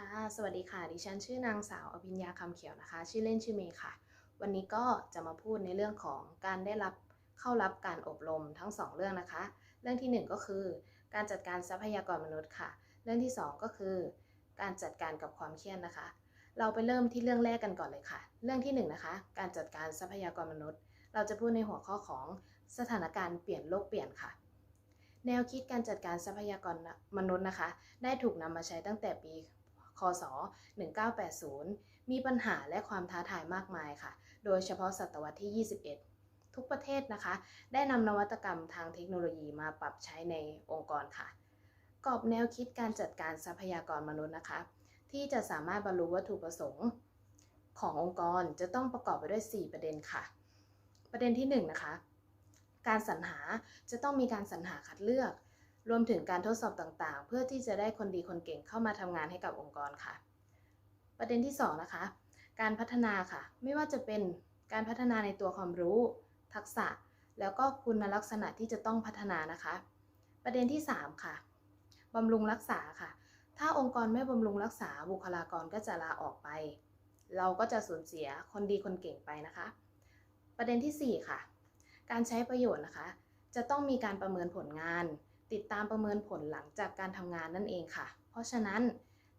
ค่ะ สวัสดีค่ะ ดิฉันชื่อนางสาวอภิญญาคำเขียวนะคะ ชื่อเล่นชื่อเมย์ค่ะ วันนี้ก็จะมาพูดในเรื่องของการได้รับเข้ารับการอบรมทั้งสองเรื่องนะคะ เรื่องที่หนึ่งก็คือ การจัดการทรัพยากรมนุษย์ค่ะ เรื่องที่สองก็คือ การจัดการกับความเครียดนะคะ เราไปเริ่มที่เรื่องแรกกันก่อนเลยค่ะ เรื่องที่หนึ่งนะคะ การจัดการทรัพยากรมนุษย์ เราจะพูดในหัวข้อของสถานการณ์เปลี่ยนโลกเปลี่ยนค่ะแนวคิดการจัดการทรัพยากรมนุษย์นะคะ ได้ถูกนำมาใช้ตั้งแต่ปี คศ 1980 มีปัญหาและความท้าทายมากมายค่ะ โดยเฉพาะศตวรรษที่ 21 ทุกประเทศนะคะ ได้นำนวัตกรรมทางเทคโนโลยีมาปรับใช้ในองค์กรค่ะ กรอบแนวคิดการจัดการทรัพยากรมนุษย์นะคะ ที่จะสามารถบรรลุวัตถุประสงค์ขององค์กรจะต้องประกอบไปด้วย 4 ประเด็นค่ะ ประเด็นที่ 1 นะคะ การสรรหาจะต้องมีการสรรหาคัดเลือก รวมถึงการทดสอบต่างๆ เพื่อที่จะได้คนดีคนเก่งเข้ามาทำงานให้กับองค์กรค่ะ ประเด็นที่ 2 นะคะ การพัฒนาค่ะ ไม่ว่าจะเป็นการพัฒนาในตัวความรู้ ทักษะ แล้วก็คุณลักษณะที่จะต้องพัฒนานะคะ ประเด็นที่ 3 ค่ะบำรุงรักษาค่ะ ถ้าองค์กรไม่บำรุงรักษาบุคลากรก็จะลาออกไป เราก็จะสูญเสียคนดีคนเก่งไปนะคะ ประเด็นที่ 4 ค่ะ การใช้ประโยชน์นะคะ จะต้องมีการประเมินผลงาน ติดตามประเมินผลหลังจากการทำงานนั่นเองค่ะ เพราะฉะนั้น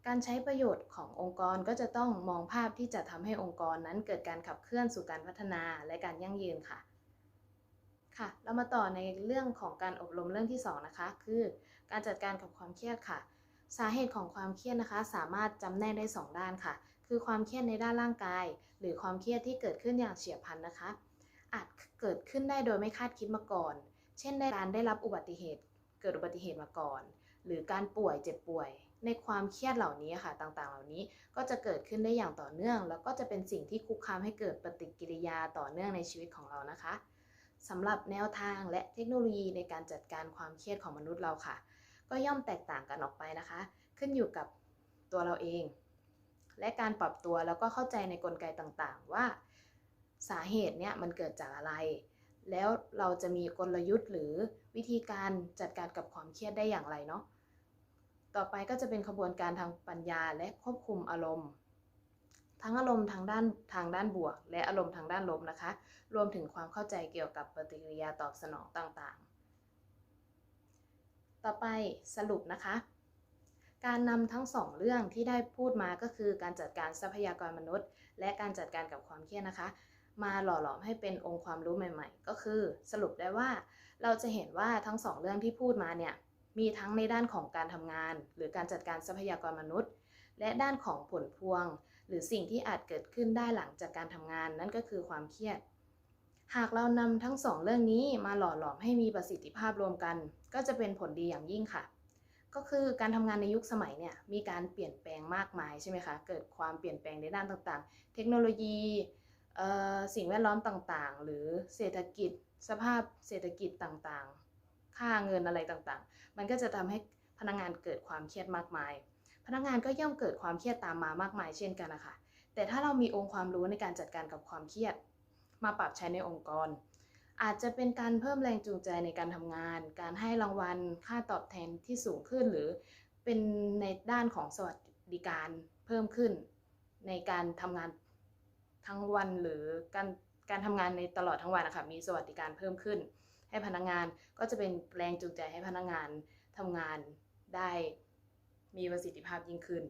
การใช้ประโยชน์ขององค์กรก็จะต้องมองภาพที่จะทำให้องค์กรนั้นเกิดการขับเคลื่อนสู่การพัฒนาและการยั่งยืนค่ะ ค่ะ เรามาต่อในเรื่องของการอบรมเรื่องที่ 2 นะคะ คือ การจัดการกับความเครียดค่ะ สาเหตุของความเครียดนะคะ สามารถจำแนกได้ 2 ด้านค่ะ คือความเครียดในด้านร่างกาย หรือความเครียดที่เกิดขึ้นอย่างเฉียบพลันนะคะ อาจเกิดขึ้นได้โดยไม่คาดคิดมาก่อน เช่นได้การได้รับอุบัติเหตุ เกิดอุบัติเหตุมาก่อน หรือการป่วยเจ็บป่วย ในความเครียดเหล่านี้ค่ะต่างๆ เหล่านี้ก็จะเกิดขึ้นได้อย่างต่อเนื่อง แล้วก็จะเป็นสิ่งที่คุกคามให้เกิดปฏิกิริยาต่อเนื่องในชีวิตของเรานะคะสำหรับแนวทางและเทคโนโลยีในการจัดการความเครียดของมนุษย์เราค่ะ ก็ย่อมแตกต่างกันออกไปนะคะ ขึ้นอยู่กับตัวเราเอง และการปรับตัวแล้วก็เข้าใจในกลไกต่างๆ ว่า สาเหตุเนี่ยมันเกิดจากอะไร แล้วเราจะมีกลยุทธ์หรือวิธีการจัดการกับความเครียดได้อย่างไรเนาะต่อไปก็จะเป็นขบวนการทางปัญญาและควบคุมอารมณ์ ทั้งอารมณ์ทางด้านทางด้านบวก และอารมณ์ทางด้านลบนะคะ รวมถึงความเข้าใจเกี่ยวกับปฏิกิริยาตอบสนองต่างๆ ต่อไปสรุปนะคะ การนำทั้งสองเรื่องที่ได้พูดมาก็คือการจัดการทรัพยากรมนุษย์ และการจัดการกับความเครียดนะคะ มาหล่อหลอมให้เป็นองค์ความรู้ใหม่ ๆ ก็คือสรุปได้ว่า เราจะเห็นว่าทั้งสองเรื่องที่พูดมาเนี่ยมีทั้งในด้านของการทำงาน หรือการจัดการทรัพยากรมนุษย์ และด้านของผลพวง หรือสิ่งที่อาจเกิดขึ้นได้หลังจากการทำงานนั่นก็คือความเครียด หากเรานำทั้งสองเรื่องนี้มาหล่อหลอมให้มีประสิทธิภาพรวมกัน ก็จะเป็นผลดีอย่างยิ่งค่ะ ก็คือการทำงานในยุคสมัยเนี่ยมีการเปลี่ยนแปลงมากมายใช่ไหมคะเกิดความเปลี่ยนแปลงในด้านต่างๆ เทคโนโลยี สิ่งแวดล้อมต่างๆ หรือเศรษฐกิจสภาพเศรษฐกิจต่างๆ ค่าเงินอะไรต่างๆ มันก็จะทำให้พนักงานเกิดความเครียดมากมาย พนักงานก็ย่อมเกิดความเครียดตามมามากมายเช่นกันนะคะแต่ถ้าเรามีองค์ความรู้ในการจัดการกับความเครียด มาปรับใช้ในองค์กร อาจจะเป็นการเพิ่มแรงจูงใจในการทำงาน การให้รางวัลค่าตอบแทนที่สูงขึ้น หรือเป็นในด้านของสวัสดิการเพิ่มขึ้น ในการทำงาน ทั้งวันหรือการการทำงานในตลอดทั้งวันนะคะมีสวัสดิการเพิ่มขึ้น ให้พนักงานก็จะเป็นแรงจูงใจให้พนักงานทำงานได้มีประสิทธิภาพยิ่งขึ้น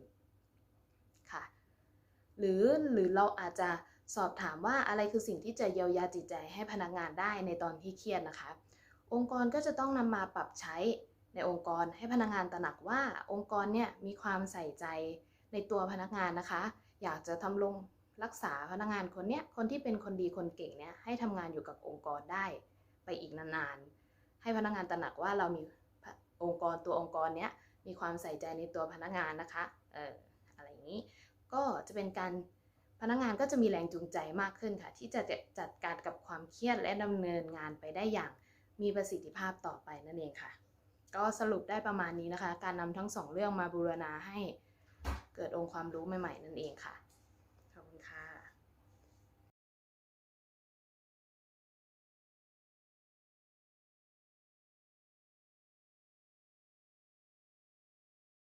ค่ะหรือหรือเราอาจจะสอบถามว่าอะไรคือสิ่งที่จะเยียวยาจิตใจให้พนักงานได้ในตอนที่เครียดนะคะ องค์กรก็จะต้องนำมาปรับใช้ในองค์กรให้พนักงานตระหนักว่าองค์กรเนี่ยมีความใส่ใจในตัวพนักงานนะคะ อยากจะทำลง รักษาพนักงานคนเนี้ยคนที่เป็นคนดีคนเก่งเนี่ยให้ทำงานอยู่กับองค์กรได้ไปอีกนานๆ ให้พนักงานตระหนักว่าเรามีองค์กรตัวองค์กรเนี้ยมีความใส่ใจในตัวพนักงานนะคะเอออะไรอย่างนี้ ก็จะเป็นการพนักงานก็จะมีแรงจูงใจมากขึ้นค่ะ ที่จะจัดการกับความเครียดและดำเนินงานไปได้อย่างมีประสิทธิภาพต่อไปนั่นเองค่ะ ก็สรุปได้ประมาณนี้นะคะ การนำทั้งสองเรื่องมาบูรณาให้เกิดองค์ความรู้ใหม่ๆนั่นเองค่ะ